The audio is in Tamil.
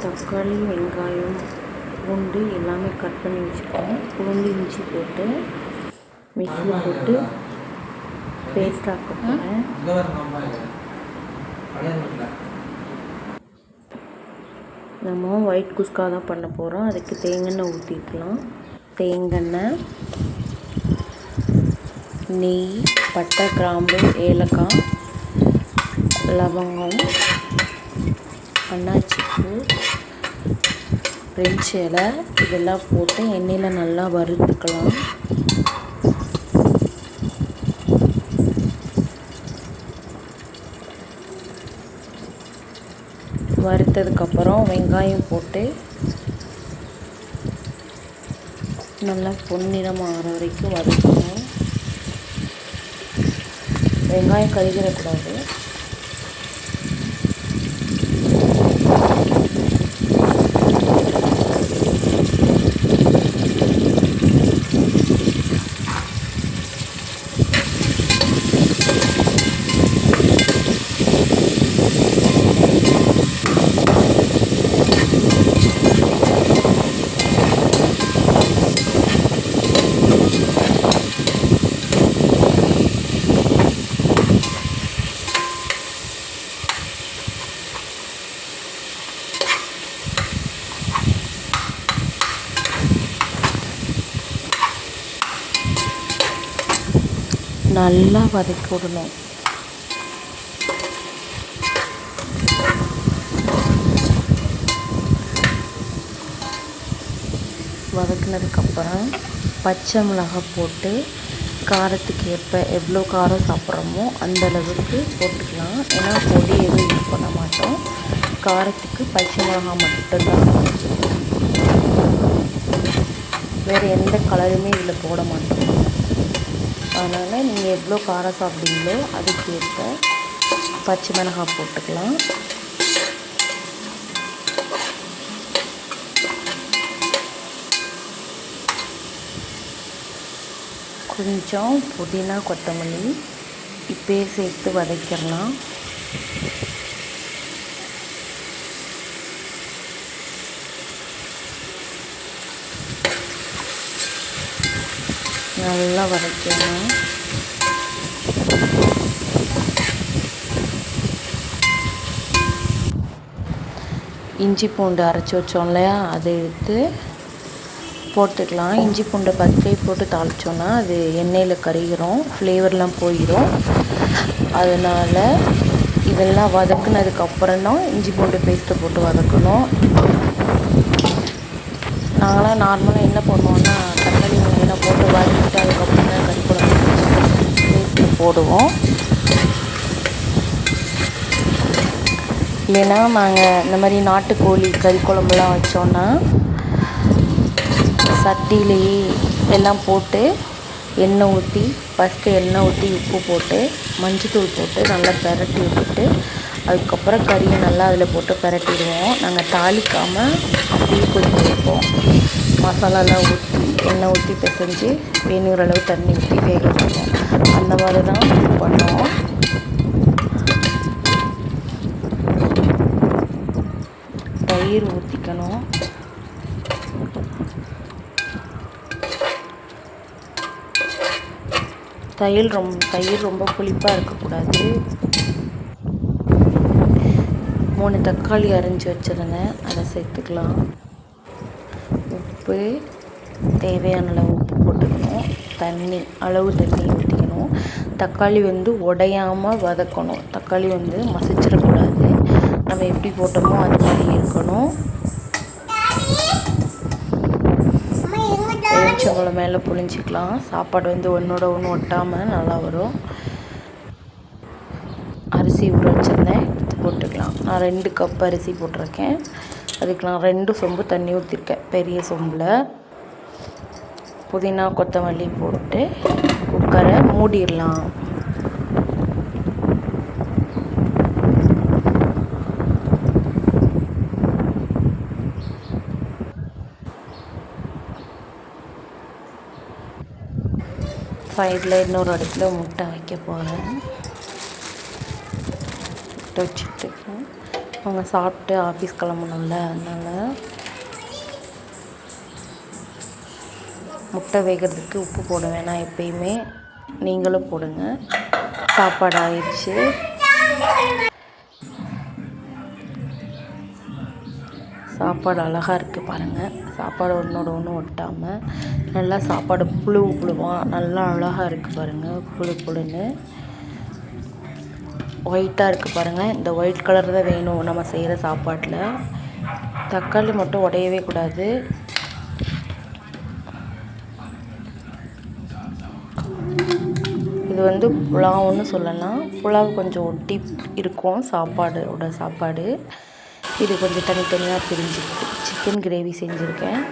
தக்காளி வெங்காயம் பூண்டு எல்லாமே கட் பண்ணி வச்சுருக்கோம் பூண்டு இஞ்சி போட்டு மிக்ஸியில் போட்டு பேஸ்ட் ஆக்க போகிறேன் நம்ம ஒயிட் குஸ்கா தான் பண்ண போகிறோம் அதுக்கு தேங்காய் ஊற்றிக்கலாம் தேங்காய் நெய் பட்டை கிராம்பு ஏலக்காய் லவங்கம் அன்னாச்சிப்பூ பிரெஞ்சு இலை இதெல்லாம் போட்டு எண்ணெயில் நல்லா வறுத்துக்கலாம். வறுத்ததுக்கப்புறம் வெங்காயம் போட்டு நல்லா பொன்னிறம் ஆகிற வரைக்கும் வறுக்கணும் வெங்காயம் கழுகிடக்கூடாது நல்லா வதக்கி விடணும். வதக்கினதுக்கப்புறம் பச்சை மிளகாய் போட்டு காரத்துக்கு ஏற்ப எவ்வளோ காரம் சாப்பிட்றோமோ அந்த அளவுக்கு போட்டுக்கலாம். ஏன்னா பொடி எதுவும் யூஸ் பண்ண மாட்டோம். காரத்துக்கு பச்சை மிளகாய் மட்டும்தான் வேறு எந்த கலருமே இதில் போட மாட்டோம். அதனால் நீங்கள் எவ்வளோ காரம் சாப்பிடுவீங்களோ அதுக்கேற்ப பச்சை மிளகாய் போட்டுக்கலாம். கொஞ்சம் புதினா கொத்தமல்லி இப்போயே சேர்த்து வதக்கிடலாம். நல்லா வதக்கணும் இஞ்சி பூண்டு அரைச்சி வச்சோம் இல்லையா? அதை எடுத்து போட்டுக்கலாம். இஞ்சி பூண்டை பச்சை போட்டு தாளித்தோன்னா அது எண்ணெயில் கருகிரும் ஃப்ளேவர்லாம் போயிடும் அதனால் இதெல்லாம் வதக்குனதுக்கப்புறம் தான் இஞ்சி பூண்டு பேஸ்ட்டை போட்டு வதக்கணும். நாங்களாம் நார்மலாக என்ன பண்ணுவோன்னா தக்காளி வெங்காயம் போட்டு வதக்கி அதுக்கப்புறம் தான் கறி குழம்பு பேஸ்ட்டு போடுவோம். இல்லைன்னா நாங்கள் இந்த மாதிரி நாட்டுக்கோழி கறி குழம்புலாம் வச்சோன்னா சட்டிலேயே எல்லாம் போட்டு எண்ணெய் ஊற்றி ஃபஸ்ட்டு எண்ணெய் ஊற்றி உப்பு போட்டு மஞ்சத்தூள் போட்டு நல்லா பெரட்டி விட்டுட்டு அதுக்கப்புறம் கறியை நல்லா அதில் போட்டு பெரட்டிடுவோம். நாங்கள் தாளிக்காமல் அப்படியே கொதிக்க வைப்போம். மசாலாலாம் ஊற்றி எண்ணெய் ஊற்றி பிசைஞ்சு வேணுங்கிற அளவு தண்ணி ஊற்றி வேக வைப்போம் அந்த மாதிரி தான் பண்ணுவோம் தயிர் ஊற்றிக்கணும் தயிர் ரொம்ப தயிர் ரொம்ப புளிப்பாக இருக்கக்கூடாது. மூணு தக்காளி அரைஞ்சி வச்சுருந்தேன். அதை சேர்த்துக்கலாம். உப்பு தேவையான அளவு உப்பு போட்டுக்கணும். தண்ணி அளவு தண்ணி ஊற்றிக்கணும் தக்காளி வந்து உடையாமல் வதக்கணும். தக்காளி வந்து மசிச்சிடக்கூடாது. நம்ம எப்படி போட்டோமோ அது மாதிரி இருக்கணும். எலுமிச்சம்பழம் மேலே புளிஞ்சிக்கலாம் சாப்பாடு வந்து ஒன்றோட ஒன்று ஒட்டாமல் நல்லா வரும். அரிசி ஊற வச்சுருந்தேன். போட்டுக்கலாம். நான் ரெண்டு கப் அரிசி போட்டிருக்கேன். அதுக்கு நான் ரெண்டு சொம்பு தண்ணி ஊற்றிருக்கேன் பெரிய சொம்பில். புதினா கொத்தமல்லி போட்டு குக்கரை மூடிடலாம். சைடில் இன்னொரு அடுப்பில் முட்டை வைக்க போகிறேன். முட்டை வச்சுட்டு அவங்க சாப்பிட்டு ஆஃபீஸ் கிளம்பணும்ல அதனால் முட்டை வேகிறதுக்கு உப்பு போட வேணாம் எப்பயுமே. நீங்களும் போடுங்க. சாப்பாடு ஆயிடுச்சு. சாப்பாடு அழகாக இருக்குது பாருங்கள் சாப்பாடு ஒன்றோட ஒன்று ஒட்டாமல் நல்லா சாப்பாடு புழு புழுவாக நல்லா அழகாக இருக்குது பாருங்கள் புழு புழுன்னு. ஒயிட்டாக இருக்குது பாருங்கள் இந்த ஒயிட் கலர் தான் வேணும் நம்ம செய்கிற சாப்பாட்டில். தக்காளி மட்டும் உடையவே கூடாது. இது வந்து புலாவுன்னு சொல்லலாம். புலாவ் கொஞ்சம் ஒட்டி இருக்கும் சாப்பாடோட சாப்பாடு. இது கொஞ்சம் தனித்தனியாக பிரிஞ்சு சிக்கன் கிரேவி செஞ்சுருக்கேன்.